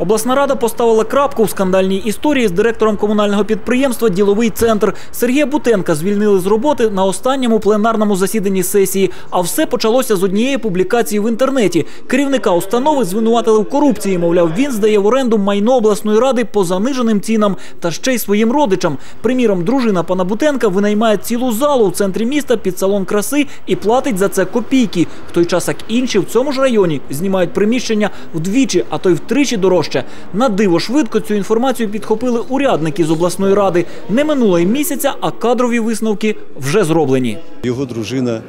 Обласна рада поставила крапку в скандальній історії з директором комунального підприємства Діловий центр Сергія Бутенка звільнили з роботи на останньому пленарному засіданні сесії. А все почалося з однієї публікації в інтернеті. Керівника установи звинуватили в корупції. Мовляв, він здає в оренду майно обласної ради по заниженим цінам та ще й своїм родичам. Приміром, дружина пана Бутенка винаймає цілу залу в центрі міста під салон краси і платить за це копійки. В той час як інші в цьому ж районі знімають приміщення вдвічі, а то й втричі дорожче. На диво швидко цю інформацію підхопили урядники з обласної ради. Не минуло й місяця, а кадрові висновки вже зроблені. Його дружина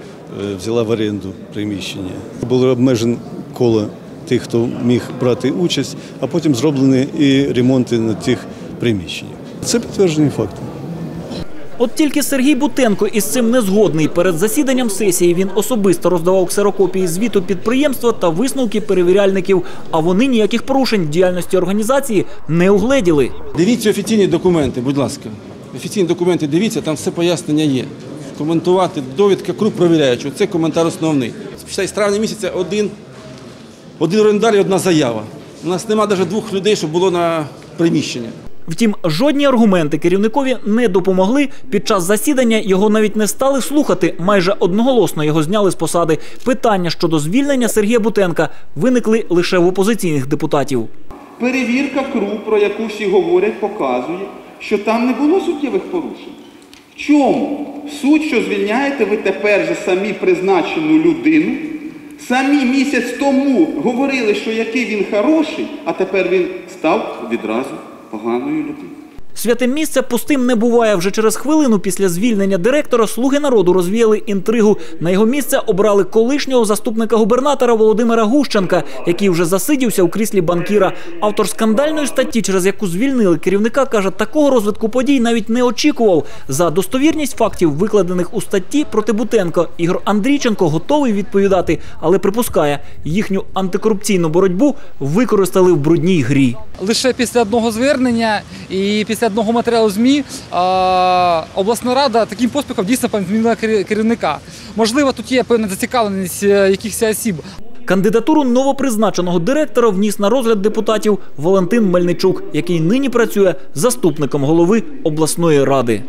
е, взяла в оренду приміщення. Було обмежено коло тих, хто міг брати участь, а потім зроблені і ремонти на тих приміщеннях. Це підтверджені факти. От тільки Сергій Бутенко із цим не згодний. Перед засіданням сесії він особисто роздавав ксерокопії звіту підприємства та висновки перевіряльників. А вони ніяких порушень діяльності організації не угледіли. Дивіться офіційні документи, будь ласка. Офіційні документи дивіться, там все пояснення є. Коментувати довідка круг провіряючого. Це коментар основний. Спочатку з травня місяця один, один орендар і одна заява. У нас немає навіть двох людей, щоб було на приміщення. Втім, жодні аргументи керівникові не допомогли. Під час засідання його навіть не стали слухати. Майже одноголосно його зняли з посади. Питання щодо звільнення Сергія Бутенка виникли лише в опозиційних депутатів. Перевірка КРУ, про яку всі говорять, показує, що там не було суттєвих порушень. В чому? Суть, що звільняєте ви тепер же самі призначену людину. Самі місяць тому говорили, що який він хороший, а тепер він став відразу поганою людиною. Святе місце пустим не буває. Вже через хвилину після звільнення директора слуги народу розвіяли інтригу. На його місце обрали колишнього заступника губернатора Володимира Гущенка, який вже засидівся у кріслі банкіра. Автор скандальної статті, через яку звільнили керівника, каже, такого розвитку подій навіть не очікував. За достовірність фактів, викладених у статті проти Бутенко, Ігор Андрійченко готовий відповідати, але припускає, їхню антикорупційну боротьбу використали в брудній грі. лише після одного звернення і після одного матеріалу ЗМІ обласна рада таким поспіхом дійсно змінила кер- керівника. Можливо, тут є певна зацікавленість е, якихось осіб. Кандидатуру новопризначеного директора вніс на розгляд депутатів Валентин Мельничук, який нині працює заступником голови обласної ради.